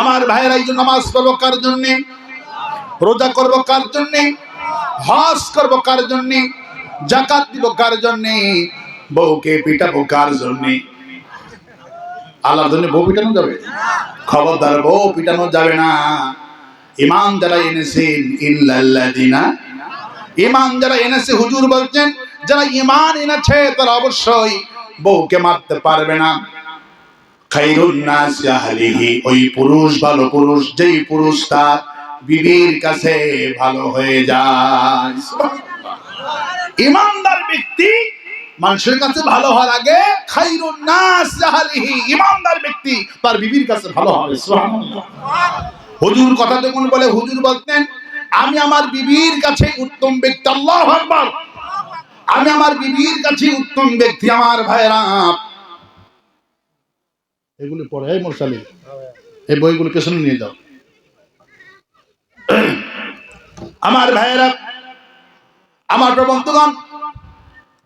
আমার ভাইয়েরা এই নামাজ পড়ব কার জন্য? রোজা করব কার জন্য? হজ করব কার জন্য? জাকাত দিব কার জন্য? বউকে পিটাবো কার জন্য? আল্লাহর জন্য বউ পিটানো যাবে? খবরদার বউ পিটানো যাবে না। ইমান যারা এনেছেন, ইল্লাল্লাযিনা, ইমান যারা এনেছে, হুজুর বলছেন, যারা ইমান এনেছে, তারা অবশ্যই বউকে মারতে পারবে না। খাইরুন ওই পুরুষ ভালো পুরুষ, যেই পুরুষ তার বিবির কাছে ভালো হয়ে যায়। ইমানদার ব্যক্তি মানুষের কাছে ভালো হওয়ার আগে খাইরুন নাস আহলিহি, ইমানদার ব্যক্তি তার বিবির কাছে ভালো হবে। হুজুর কথা যখন বলে, হুজুর বলতেন, আমি আমার বিবির কাছে উত্তম ব্যক্তি, আল্লাহ আকবার। আমি আমার বিবির কাছে উত্তম ব্যক্তি, আমার ভাইরা এগুলি পড়ে। এই মোরসালি এই বইগুলো পেছনে নিয়ে যাও। আমার ভাইয়েরা আমার প্রবন্ধগণ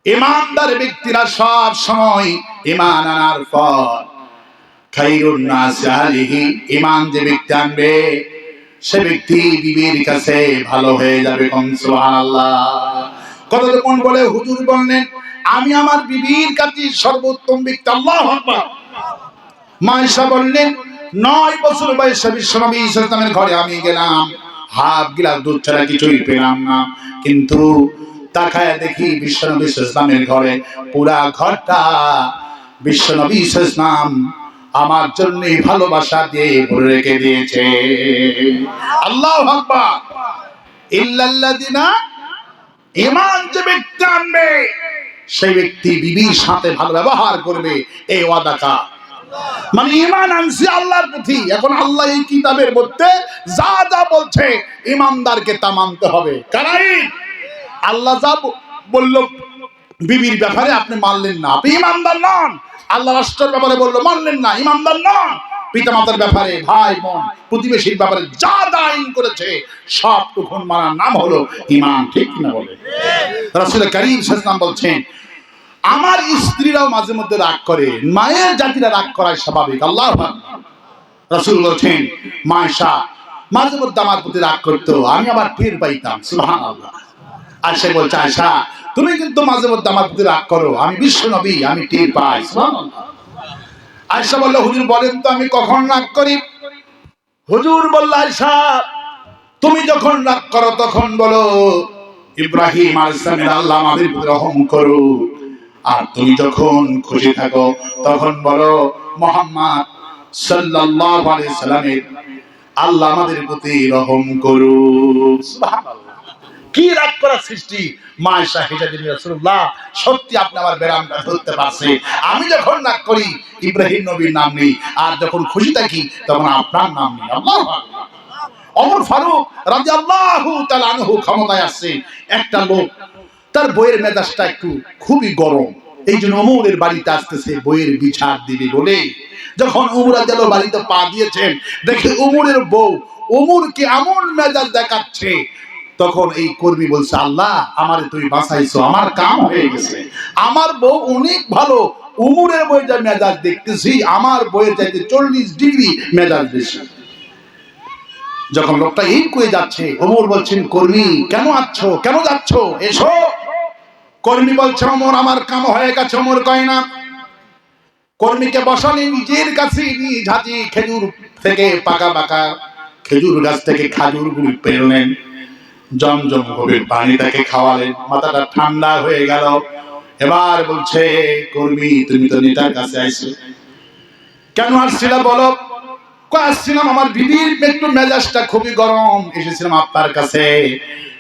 ইমানদার ব্যক্তিরা সব সময় ইমান আনার পর খাইরুন নাস আলিহি ইমান যে ব্যক্তি আনবে সে ব্যক্তি বিবির কাছে ভালো হয়ে যাবে কোন সুবহানাল্লাহ। কত কোন বলে হুজুর বললেন আমি আমার বিবির কাছে সর্বোত্তম ব্যক্তি আল্লাহ আকবার। মাইশা বললেন, নয় বছর বয়সে বিশ্বনবী ইসলামের ঘরে আমি গেলাম। হাফ গিলাস দুধ ছাড়া কিছুই পেলাম না। কিন্তু তাকায় দেখি বিশ্বনবী ইসলামের ঘরে পুরা ঘরটা বিশ্বনবী ইসলাম আমার জন্য ভালোবাসা দিয়ে ভরে রেখে দিয়েছে। আল্লাহ আকবার। ইল্লাল্লাযিনা যে ব্যক্তি আনবে, সেই ব্যক্তি বিবির সাথে ভালো ব্যবহার করবে। এই ওয়াদাকা মানে ইমান আনছি আল্লাহর প্রতি এখন আল্লাহ এই কিতাবের মধ্যে যা যা বলছে ইমানদারকে তা মানতে হবে। কারাই আল্লাহ যা বলল, বিবির ব্যাপারে আপনি মানলেন না। আপনি ইমানদার নন। আল্লাহ রাষ্ট্রের ব্যাপারে বলল, মানলেন না ইমানদার নন। পিতামাতার ব্যাপারে, ভাই, বোন, প্রতিবেশীর ব্যাপারে যা যা আইন করেছে, সব টুকুন মানার নাম হলো ইমান ঠিক না বলে? রাসুল করিম সাল্লাম বলছেন আমার স্ত্রীরাও মাঝে মধ্যে রাগ করে। মায়ের জাতিরা রাগ করাই স্বাভাবিক, আল্লাহ রাসুল বলছেন, মায়েশা, মাঝে মধ্যে আমার প্রতি রাগ করতো, আমি আবার টের পাইতাম। সুহান আর সে বলছে আয়সা তুমি কিন্তু মাঝে মধ্যে আমার প্রতি রাগ করো, আমি বিশ্ব নবী, আমি টের পাই। আয়সা বলল, হুজুর বলেন তো, আমি কখন রাগ করি? হুজুর বলল আয়সা তুমি যখন রাগ করো তখন বলো, ইব্রাহিম আলাইহিসসালামের আল্লাহ আমাদের রহম করো আর তুমি যখন খুশি থাকো, তখন বলো, মোহাম্মদ সাল্লাল্লাহু আলাইহি সাল্লামের আল্লাহ আমাদের প্রতি রহম করু কি রাগ করার সৃষ্টি? মায়েশা হিজাদি রাসূলুল্লাহ, সত্যি আপনি আমার বেরামটা ধরতে পারছে আমি যখন রাগ করি, ইব্রাহিম নবীর নাম নেই। আর যখন খুশি থাকি, তখন আপনার নাম নেই। আল্লাহু অমর ফারুক রাদিয়াল্লাহু তাআলা আনহু ক্ষমতায় আসছে। একটা লোক তার বইয়ের মেজাজটা একটু খুবই গরম। এই জন্য অমরের বাড়িতে আসতেছে, বইয়ের বিচার দিবে বলে। যখন উমরা গেল বাড়িতে পা দিয়েছেন, দেখে উমরের বউ উমরকে এমন মেজাজ দেখাচ্ছে। তখন এই কর্মী বলছে, আল্লাহ, আমারে তুই বাঁচাইছো, আমার কাম হয়ে গেছে। আমার বউ অনেক ভালো, উমরের বই যা মেজাজ দেখতেছি, আমার বইয়ের চাইতে চল্লিশ ডিগ্রি মেজাজ বেশি। যখন লোকটা এই করে যাচ্ছে ওমর বলছেন, কর্মী, কেন আচ্ছ কেন যাচ্ছ? এসো। কর্মী বলছে, ওমর, আমার কাম হয়ে গেছে, ওমর কয় না কর্মীকে বসালে নিজের কাছে হাতি খেজুর থেকে পাকা পাকা, খেজুর গাছ থেকে খাজুর গুলি পেরলেন। জমজম গভীর পানি তাকে খাওয়ালেন। মাথাটা ঠান্ডা হয়ে গেল। এবার বলছে, কর্মী, তুমি তো নেতার কাছে আইছো। কেন আসছিলা বলো? আসছিলাম, আমার বিবির একটু মেজাজটা খুবই গরম, এসেছিলাম আপনার কাছে।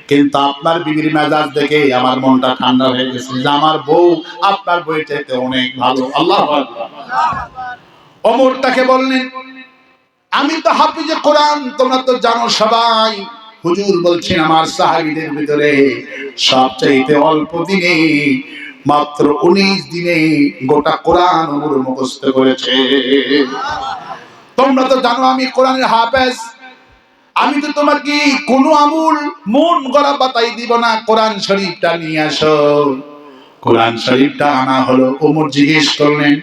কিন্তু আপনার বিবির মেজাজ দেখে আমার মনটা ঠান্ডা হয়ে গেছে যে আমার বউ আপনার বই চাইতে অনেক ভালো। আল্লাহ অমর তাকে বললেন, আমি তো হাফিজে কোরআন, তোমরা তো জানো সবাই। হুজুর বলছেন, আমার সাহাবীদের ভিতরে সবচাইতে অল্প দিনে, মাত্র উনিশ দিনে গোটা কোরআন ওমর মুখস্থ করেছে। তোমরা তো জানো আমি কোরআনের হাফেজ। আমি তো তোমাকে কোনো আমুল মন গড়া বাতাই দিব না? কোরআন শরীফটা নিয়ে আসো। কোরআন শরীফটা আনা হলো। ওমর জিজ্ঞেস করলেন,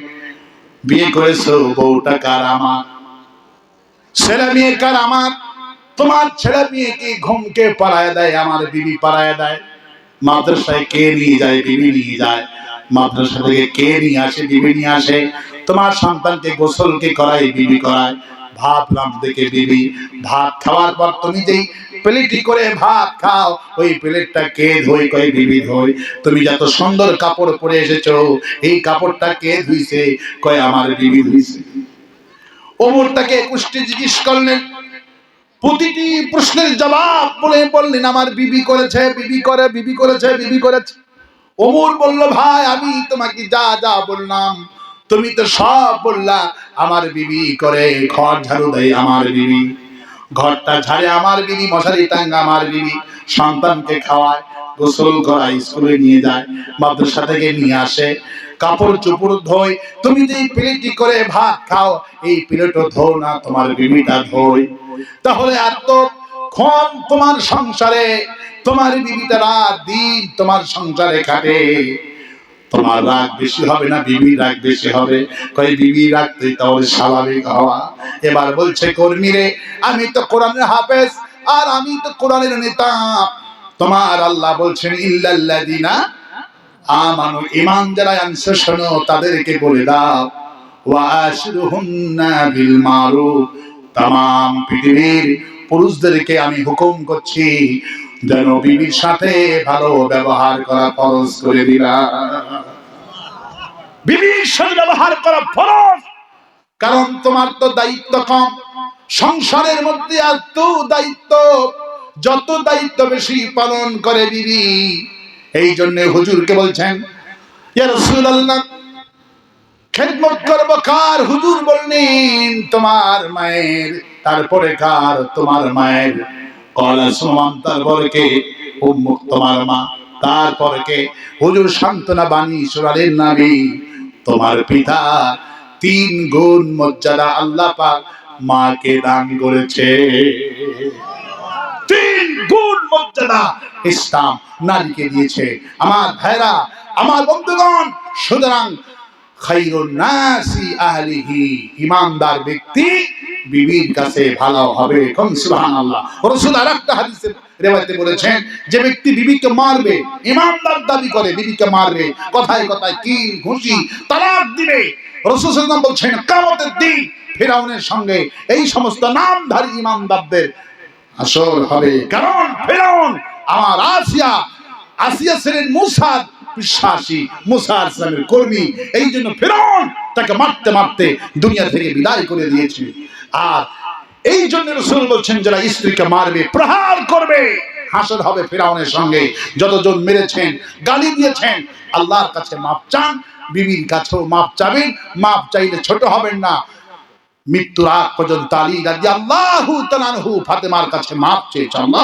বিয়ে করেছ? বউটা কার আমার? ছেলে মেয়ে কার আমার? তোমার ছেলে মেয়েকে ঘুমকে পাড়ায় দেয়? আমার বিবি পাড়ায় দেয়? মাদ্রাসায় কে নিয়ে যায়? বিবি নিয়ে যায়। মাদ্রাসা থেকে কে নিয়ে আসে? বিবি নিয়ে আসে। তোমার সন্তানকে গোসলকে করায়? বিবি করায়। ভাত রাঁধতে কে ভাত খাওয়ার পর তুমি যেই প্লেটি করে ভাত খাও। ওই প্লেটটা কে ধোই কয় বিবি ধোই। তুমি যত সুন্দর কাপড় পরে এসেছ, এই কাপড়টা কে ধুইছে কয় আমার বিবি ধুইছে। ওমর তাকে একুশটি জিজ্ঞেস করলেন, প্রতিটি প্রশ্নের জবাব বলে বললেন, আমার বিবি করেছে, বিবি করে, বিবি করেছে বিবি করেছে। ওমর বলল, ভাই, আমি তোমাকে যা যা বললাম তুমি তো সব বললা, আমার বিবি করে ঘর ঝাড়ু দেয় আমার বিবি। ঘরটা ঝাড়ে আমার বিবি, মশারি টাঙ্গা আমার বিবি। সন্তানকে খাওয়ায়, গোসল করায়, স্কুলে নিয়ে যায়, মাদ্রাসা থেকে নিয়ে আসে। কাপড় চোপড় ধোয়, তুমি যে প্লেটটি করে ভাত খাও, এই প্লেটও ধো না, তোমার বিবিটা ধোয়। তাহলে আর তো ক্ষণ তোমার সংসারে, তোমার বিবিটা রাত দিন তোমার সংসারে কাটে তোমার রাগ বেশি হবে না, বিবির রাগ বেশি হবে। কই বিবি রাখতে তাহলে স্বাভাবিক হওয়া। এবার বলছে কর্মীরে আমি তো কোরআনের হাফেজ, আর আমি তো কোরআনের নেতা। তোমার আল্লাহ বলছেন, ইল্লাল্লাযিনা আমানু, ঈমান যারা আনছে, শোনো, তাদেরকে বলে দাও, ওয়া আশরুহুন্না বিল মারুফ। তাম পৃথিবীর পুরুষদেরকে আমি হুকুম করছি যেন বিবির সাথে ভালো ব্যবহার করা ফরজ করে দিলা বিবির সাথে ব্যবহার করা ফরজ? কারণ তোমার তো দায়িত্ব কম। সংসারের মধ্যে এত দায়িত্ব। যত দায়িত্ব বেশি পালন করে বিবি এই জন্য হুজুরকে বলছেন রাসূলুল্লাহ খেদমত করব কার? হুজুর বললেন তোমার মায়ের তারপরে কার তোমার মায়ের? কলা সুমান, তারপরে কে? উম্মুক তোমার মা। তারপরে কে? হুজুর সান্ত্বনা বাণী শোনালেন নাবি তোমার পিতা তিন গুণ মর্যাদা আল্লাহ পাক মাকে দান করেছে। তিন গুণ মর্যাদা ইসলাম নারীকে দিয়েছে। আমার ভাইরা, আমার বন্ধুগণ, সুতরাং খাইরুন নাসি আহলিহি, ইমানদার ব্যক্তি বিবির কাছে ভালো হবে। কোন সুবহানাল্লাহ। রাসূল আরেকটা হাদিসে রিওয়ায়াতে বলেছেন, যে ব্যক্তি বিবিকে মারবে, ইমানদার দাবি করে বিবিকে মারবে, কথায় কথায় কি ঘুষি, তালাক দিবে। রাসূল বলছেন কিয়ামতের দিন ফেরাউনের সঙ্গে এই সমস্ত নামধারী ইমানদারদের আসর হবে। কারণ ফেরাউন আমার আসিয়া আসিয়া ছিলেন মুসার বিশ্বাসী মুসার ইসলামের কর্মী। এই জন্য ফেরাউন তাকে মারতে মারতে দুনিয়া থেকে বিদায় করে দিয়েছে। আর এই জন্য রসুল বলছেন যারা স্ত্রীকে মারবে, প্রহার করবে। হাসর হবে ফেরাউনের সঙ্গে। যতজন মেরেছেন, গালি দিয়েছেন, আল্লাহর কাছে মাপ চান, বিবির কাছেও মাপ চাবেন, মাপ চাইলে ছোট হবেন না। মৃত্যুর আগ পর্যন্ত আলী রাজি আল্লাহ ফাতেমার কাছে মাপ চেয়েছে। আল্লাহ